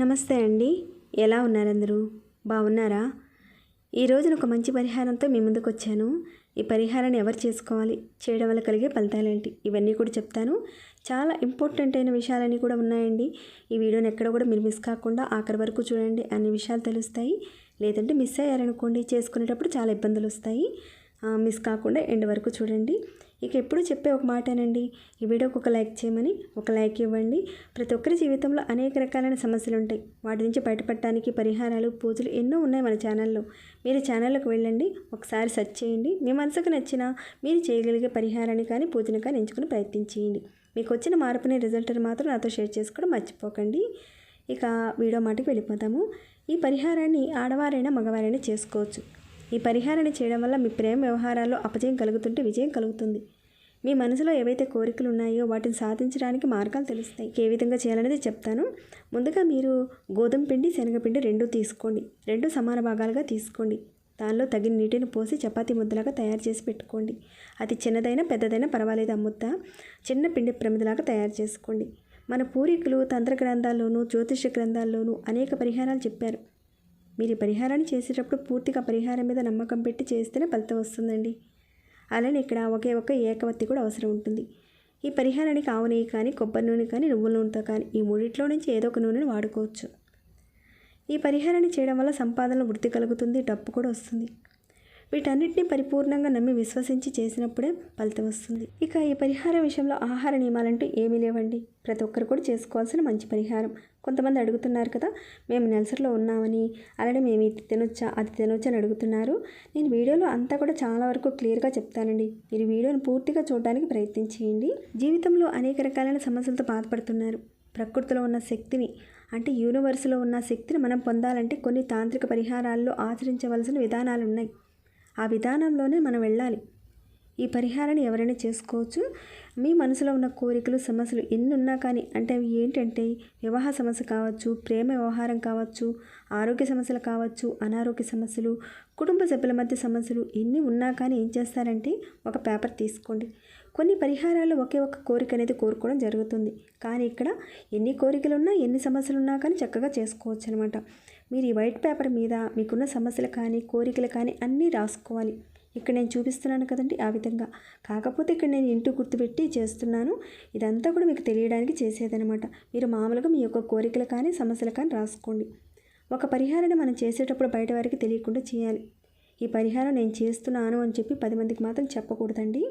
నమస్తే అండి. ఎలా ఉన్నారందరూ? బాగున్నారా? బాగున్నారా ఈరోజు ఒక మంచి పరిహారంతో మీ ముందుకు వచ్చాను. ఈ పరిహారాన్ని ఎవరు చేసుకోవాలి? చేయడం వల్ల కలిగే ఫలితాలేంటి? ఇవన్నీ కూడా చెప్తాను. చాలా ఇంపార్టెంట్ అయిన విషయాలన్నీ కూడా ఉన్నాయండి. ఈ వీడియోని ఎక్కడ కూడా మీరు మిస్ కాకుండా ఆఖరి వరకు చూడండి. అన్ని విషయాలు తెలుస్తాయి. లేదంటే మిస్ అయ్యారనుకోండి చేసుకునేటప్పుడు చాలా ఇబ్బందులు వస్తాయి మిస్ కాకుండా ఎండ్ వరకు చూడండి. ఇక ఎప్పుడు చెప్పే ఒక మాటేనండి. ఈ వీడియోకి ఒక లైక్ చేయమని ఒక లైక్ ఇవ్వండి. ప్రతి ఒక్కరి జీవితంలో అనేక రకాలైన సమస్యలు ఉంటాయి. వాటి నుంచి బయటపడటానికి పరిహారాలు పూజలు ఎన్నో ఉన్నాయి మన ఛానల్లో. మీరు ఛానల్లోకి వెళ్ళండి. ఒకసారి సెర్చ్ చేయండి. మీ మనసుకు నచ్చిన మీరు చేయగలిగే పరిహారాన్ని కానీ పూజను కానీ ఎంచుకుని ప్రయత్నించేయండి మీకు వచ్చిన మార్పుని రిజల్ట్ మాత్రం నాతో షేర్ చేసుకోవడం మర్చిపోకండి. ఇక వీడియో మాటకి వెళ్ళిపోతాము. ఈ పరిహారాన్ని ఆడవారైనా మగవారైనా చేసుకోవచ్చు. ఈ పరిహారాన్ని చేయడం వల్ల మీ ప్రేమ వ్యవహారాల్లో అపజయం కలుగుతుంటే విజయం కలుగుతుంది. మీ మనసులో ఏవైతే కోరికలు ఉన్నాయో వాటిని సాధించడానికి మార్గాలు తెలుస్తాయి. ఏ విధంగా చేయాలనేది చెప్తాను. ముందుగా మీరు గోధుమ పిండి శనగపిండి రెండు తీసుకోండి. రెండు సమాన భాగాలుగా తీసుకోండి. దానిలో తగిన నీటిని పోసి చపాతీ ముద్దలాగా తయారు చేసి పెట్టుకోండి. అది చిన్నదైనా పెద్దదైనా పర్వాలేదు అమ్ముద్ద చిన్న పిండి ప్రమిదలాగా తయారు చేసుకోండి. మన పూర్వీకులు తంత్ర గ్రంథాల్లోనూ జ్యోతిష గ్రంథాల్లోనూ అనేక పరిహారాలు చెప్పారు. మీరు ఈ పరిహారాన్ని చేసేటప్పుడు పూర్తిగా పరిహారం మీద నమ్మకం పెట్టి చేస్తేనే ఫలితం వస్తుందండి. అలానే ఇక్కడ ఒకే ఒక్క ఏకవత్తి కూడా అవసరం ఉంటుంది. ఈ పరిహారానికి ఆవు నెయ్యి కానీ కొబ్బరి నూనె కానీ నువ్వుల నూనెతో కానీ ఈ మూడిట్లో నుంచి ఏదో ఒక నూనెను వాడుకోవచ్చు. ఈ పరిహారాన్ని చేయడం వల్ల సంపాదనలో వృద్ధి కలుగుతుంది డబ్బు కూడా వస్తుంది. వీటన్నిటిని పరిపూర్ణంగా నమ్మి విశ్వసించి చేసినప్పుడే ఫలితం వస్తుంది. ఇక ఈ పరిహార విషయంలో ఆహార నియమాలంటూ ఏమీ లేవండి. ప్రతి ఒక్కరు కూడా చేసుకోవాల్సిన మంచి పరిహారం. కొంతమంది అడుగుతున్నారు కదా మేము నెలసరిలో ఉన్నామని. అలానే మేము ఇది తినొచ్చా అది తినొచ్చా అని అడుగుతున్నారు. నేను వీడియోలో అంతా కూడా చాలా వరకు క్లియర్గా చెప్తానండి. మీరు వీడియోను పూర్తిగా చూడడానికి ప్రయత్నించేయండి జీవితంలో అనేక రకాలైన సమస్యలతో బాధపడుతున్నారు. ప్రకృతిలో ఉన్న శక్తిని అంటే యూనివర్స్లో ఉన్న శక్తిని మనం పొందాలంటే కొన్ని తాంత్రిక పరిహారాల్లో ఆచరించవలసిన విధానాలు ఉన్నాయి ఆ విధానంలోనే మనం వెళ్ళాలి. ఈ పరిహారాన్ని ఎవరైనా చేసుకోవచ్చు. మీ మనసులో ఉన్న కోరికలు సమస్యలు ఎన్ని ఉన్నా కానీ అంటే అవి ఏంటంటే వివాహ సమస్య కావచ్చు ప్రేమ వ్యవహారం కావచ్చు ఆరోగ్య సమస్యలు కావచ్చు అనారోగ్య సమస్యలు కుటుంబ సభ్యుల మధ్య సమస్యలు ఎన్ని ఉన్నా కానీ ఏం చేస్తారంటే ఒక పేపర్ తీసుకోండి. కొన్ని పరిహారాలు ఒకే ఒక కోరిక అనేది కోరుకోవడం జరుగుతుంది. కానీ ఇక్కడ ఎన్ని కోరికలు ఉన్నా ఎన్ని సమస్యలు ఉన్నా కానీ చక్కగా చేసుకోవచ్చు అనమాట మీరు ఈ వైట్ పేపర్ మీద మీకున్న సమస్యలు కానీ కోరికలు కానీ అన్నీ రాసుకోవాలి. ఇక్కడ నేను చూపిస్తున్నాను కదండి ఆ విధంగా. కాకపోతే ఇక్కడ నేను ఇంటూ గుర్తుపెట్టి చేస్తున్నాను. ఇదంతా కూడా మీకు తెలియడానికి చేసేదనమాట మీరు మామూలుగా మీ యొక్క కోరికలు కానీ సమస్యలు కానీ రాసుకోండి. ఒక పరిహారాన్ని మనం చేసేటప్పుడు బయట వారికి తెలియకుండా చేయాలి. ఈ పరిహారం నేను చేస్తున్నాను అని చెప్పి పది మందికి మాత్రం చెప్పకూడదండి.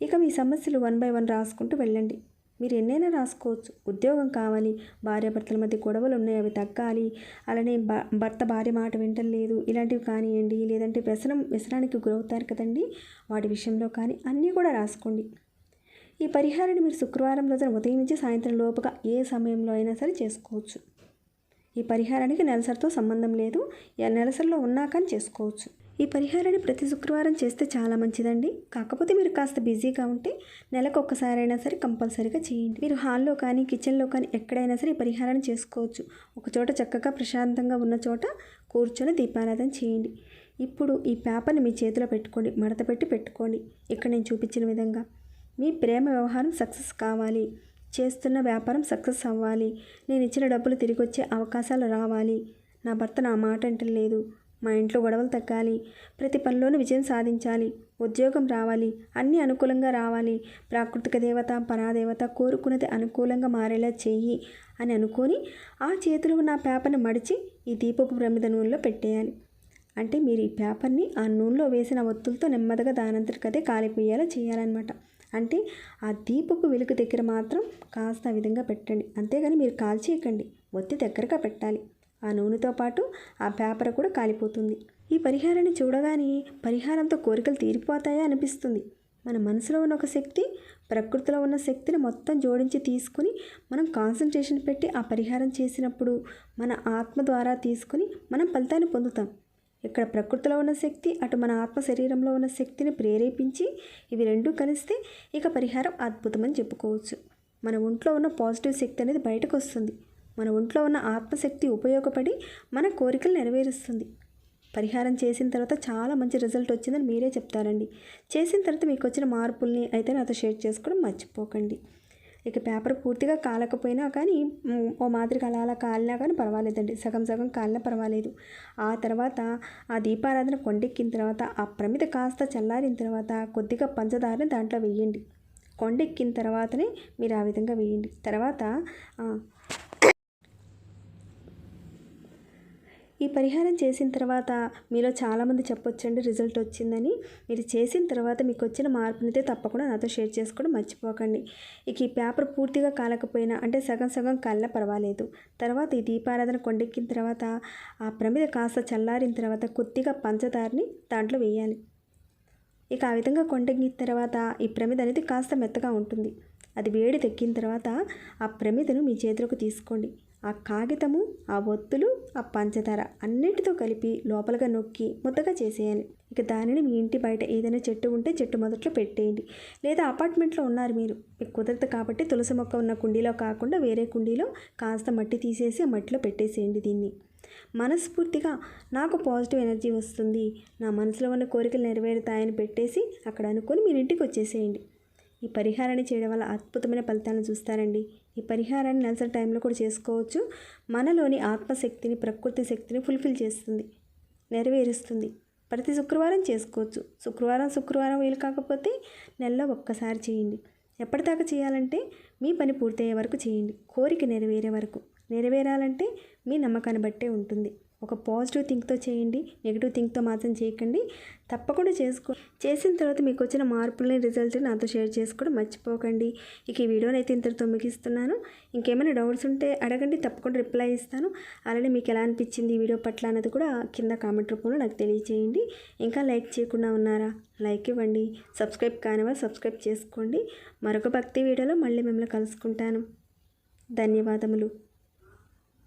ఇక మీ సమస్యలు వన్ బై వన్ రాసుకుంటూ వెళ్ళండి. మీరు ఎన్నైనా రాసుకోవచ్చు. ఉద్యోగం కావాలి. భార్యాభర్తల మధ్య గొడవలు ఉన్నాయి అవి తగ్గాలి. అలానే భ భర్త భార్య మాట వింటలేదు ఇలాంటివి కానివ్వండి. లేదంటే వ్యసనం వ్యసనానికి గురవుతారు కదండి. వాటి విషయంలో కానీ అన్నీ కూడా రాసుకోండి. ఈ పరిహారాన్ని మీరు శుక్రవారం రోజున ఉదయం నుంచి సాయంత్రం లోపుగా ఏ సమయంలో అయినా సరే చేసుకోవచ్చు. ఈ పరిహారానికి నెలసరితో సంబంధం లేదు. నెలసరిలో ఉన్నా కానీ చేసుకోవచ్చు. ఈ పరిహారాన్ని ప్రతి శుక్రవారం చేస్తే చాలా మంచిదండి. కాకపోతే మీరు కాస్త బిజీగా ఉంటే నెలకు ఒక్కసారైనా సరే కంపల్సరీగా చేయండి. మీరు హాల్లో కానీ కిచెన్లో కానీ ఎక్కడైనా సరే ఈ పరిహారాన్ని చేసుకోవచ్చు. ఒక చోట చక్కగా ప్రశాంతంగా ఉన్న చోట కూర్చొని దీపారాధన చేయండి. ఇప్పుడు ఈ పేపర్ని మీ చేతిలో పెట్టుకోండి. మడత పెట్టి పెట్టుకోండి. ఇక్కడ నేను చూపించిన విధంగా మీ ప్రేమ వ్యవహారం సక్సెస్ కావాలి. చేస్తున్న వ్యాపారం సక్సెస్ అవ్వాలి. నేను ఇచ్చిన డబ్బులు తిరిగి వచ్చే అవకాశాలు రావాలి. నా భర్త నా మాట అంటలేదు. మా ఇంట్లో గొడవలు తగ్గాలి. ప్రతి పనిలోనూ విజయం సాధించాలి. ఉద్యోగం రావాలి. అన్నీ అనుకూలంగా రావాలి. ప్రాకృతిక దేవత పరాదేవత కోరుకున్నది అనుకూలంగా మారేలా చెయ్యి అని అనుకొని ఆ చేతిలో ఉన్న పేపర్ని మడిచి ఈ దీపపు ప్రమిద నూనెలో పెట్టేయాలి. అంటే మీరు ఈ పేపర్ని ఆ నూనెలో వేసిన ఒత్తులతో నెమ్మదిగా దానంతటికదే కాలిపోయేలా చేయాలన్నమాట. అంటే ఆ దీపపు వెలుగు దగ్గర మాత్రం కాస్త ఆ విధంగా పెట్టండి. అంతేగాని మీరు కాల్చేయకండి. ఒత్తి దగ్గరగా పెట్టాలి. ఆ నూనెతో పాటు ఆ పేపర్ కూడా కాలిపోతుంది. ఈ పరిహారాన్ని చూడగానే పరిహారంతో కోరికలు తీరిపోతాయా అనిపిస్తుంది. మన మనసులో ఉన్న ఒక శక్తి ప్రకృతిలో ఉన్న శక్తిని మొత్తం జోడించి తీసుకుని మనం కాన్సన్ట్రేషన్ పెట్టి ఆ పరిహారం చేసినప్పుడు మన ఆత్మ ద్వారా తీసుకుని మనం ఫలితాన్ని పొందుతాం. ఇక్కడ ప్రకృతిలో ఉన్న శక్తి అటు మన ఆత్మ శరీరంలో ఉన్న శక్తిని ప్రేరేపించి ఇవి రెండూ కలిస్తే ఇక పరిహారం అద్భుతమని చెప్పుకోవచ్చు. మన ఒంట్లో ఉన్న పాజిటివ్ శక్తి అనేది బయటకు వస్తుంది. మన ఒంట్లో ఉన్న ఆత్మశక్తి ఉపయోగపడి మన కోరికలు నెరవేరుస్తుంది. పరిహారం చేసిన తర్వాత చాలా మంచి రిజల్ట్ వచ్చిందని మీరే చెప్తారండి. చేసిన తర్వాత మీకు వచ్చిన మార్పుల్ని అయితే నాతో షేర్ చేసుకోవడం మర్చిపోకండి. ఇక పేపర్ పూర్తిగా కాలకపోయినా కానీ ఓ మాదిరిగా అలా అలా కాలినా కానీ పర్వాలేదండి. సగం సగం కాలినా పర్వాలేదు. ఆ తర్వాత ఆ దీపారాధన కొండెక్కిన తర్వాత ఆ ప్రమిద కాస్త చల్లారిన తర్వాత కొద్దిగా పంచదారని దాంట్లో వేయండి. కొండెక్కిన తర్వాతనే మీరు ఆ విధంగా వేయండి. తర్వాత ఈ పరిహారం చేసిన తర్వాత మీలో చాలామంది చెప్పొచ్చండి రిజల్ట్ వచ్చిందని. మీరు చేసిన తర్వాత మీకు వచ్చిన మార్పునైతే తప్పకుండా నాతో షేర్ చేసుకోవడం మర్చిపోకండి. ఇక ఈ పేపర్ పూర్తిగా కాలకపోయినా అంటే సగం సగం కాలినా పర్వాలేదు. తర్వాత ఈ దీపారాధన కొండెక్కిన తర్వాత ఆ ప్రమిద కాస్త చల్లారిన తర్వాత కొద్దిగా పంచదారని దాంట్లో వేయాలి. ఇక ఆ విధంగా కొండెక్కిన తర్వాత ఈ ప్రమిద అనేది కాస్త మెత్తగా ఉంటుంది. అది వేడి తెక్కిన తర్వాత ఆ ప్రమిదను మీ చేతిలోకి తీసుకోండి. ఆ కాగితము ఆ ఒత్తులు ఆ పంచదార అన్నిటితో కలిపి లోపలగా నొక్కి ముద్దగా చేసేయాలి. ఇక దానిని మీ ఇంటి బయట ఏదైనా చెట్టు ఉంటే చెట్టు మొదట్లో పెట్టేయండి. లేదా అపార్ట్మెంట్లో ఉన్నారు మీరు. మీకు కుదరదు కాబట్టి తులసి మొక్క ఉన్న కుండీలో కాకుండా వేరే కుండీలో కాస్త మట్టి తీసేసి ఆ మట్టిలో పెట్టేసేయండి దీన్ని. మనస్ఫూర్తిగా నాకు పాజిటివ్ ఎనర్జీ వస్తుంది. నా మనసులో ఉన్న కోరికలు నెరవేరుతాయని పెట్టేసి అక్కడ అనుకొని మీరు ఇంటికి వచ్చేసేయండి. ఈ పరిహారాన్ని చేయడం వల్ల అద్భుతమైన ఫలితాలను చూస్తారండి. ఈ పరిహారాన్ని నెలసరి టైంలో కూడా చేసుకోవచ్చు. మనలోని ఆత్మశక్తిని ప్రకృతి శక్తిని ఫుల్ఫిల్ చేస్తుంది నెరవేరుస్తుంది. ప్రతి శుక్రవారం చేసుకోవచ్చు. శుక్రవారం శుక్రవారం వీలు కాకపోతే నెలలో ఒక్కసారి చేయండి. ఎప్పటిదాకా చేయాలంటే మీ పని పూర్తయ్యే వరకు చేయండి. కోరిక నెరవేరే వరకు. నెరవేరాలంటే మీ నమ్మకాన్ని బట్టే ఉంటుంది. ఒక పాజిటివ్ థింక్తో చేయండి నెగిటివ్ థింక్తో మాత్రం చేయకండి. తప్పకుండా చేసుకో చేసిన తర్వాత మీకు వచ్చిన మార్పులని రిజల్ట్ని నాతో షేర్ చేసుకోవడం మర్చిపోకండి. ఇక ఈ వీడియోని అయితే ఇంతటితో ముగిస్తున్నాను. ఇంకేమైనా డౌట్స్ ఉంటే అడగండి తప్పకుండా రిప్లై ఇస్తాను. అలానే మీకు ఎలా అనిపించింది ఈ వీడియో పట్ల అన్నది కూడా కింద కామెంట్ రూపంలో నాకు తెలియచేయండి. ఇంకా లైక్ చేయకుండా ఉన్నారా? లైక్ ఇవ్వండి. సబ్స్క్రైబ్ కానివారు సబ్స్క్రైబ్ చేసుకోండి. మరొక భక్తి వీడియోలో మళ్ళీ మిమ్మల్ని కలుసుకుంటాను. ధన్యవాదములు.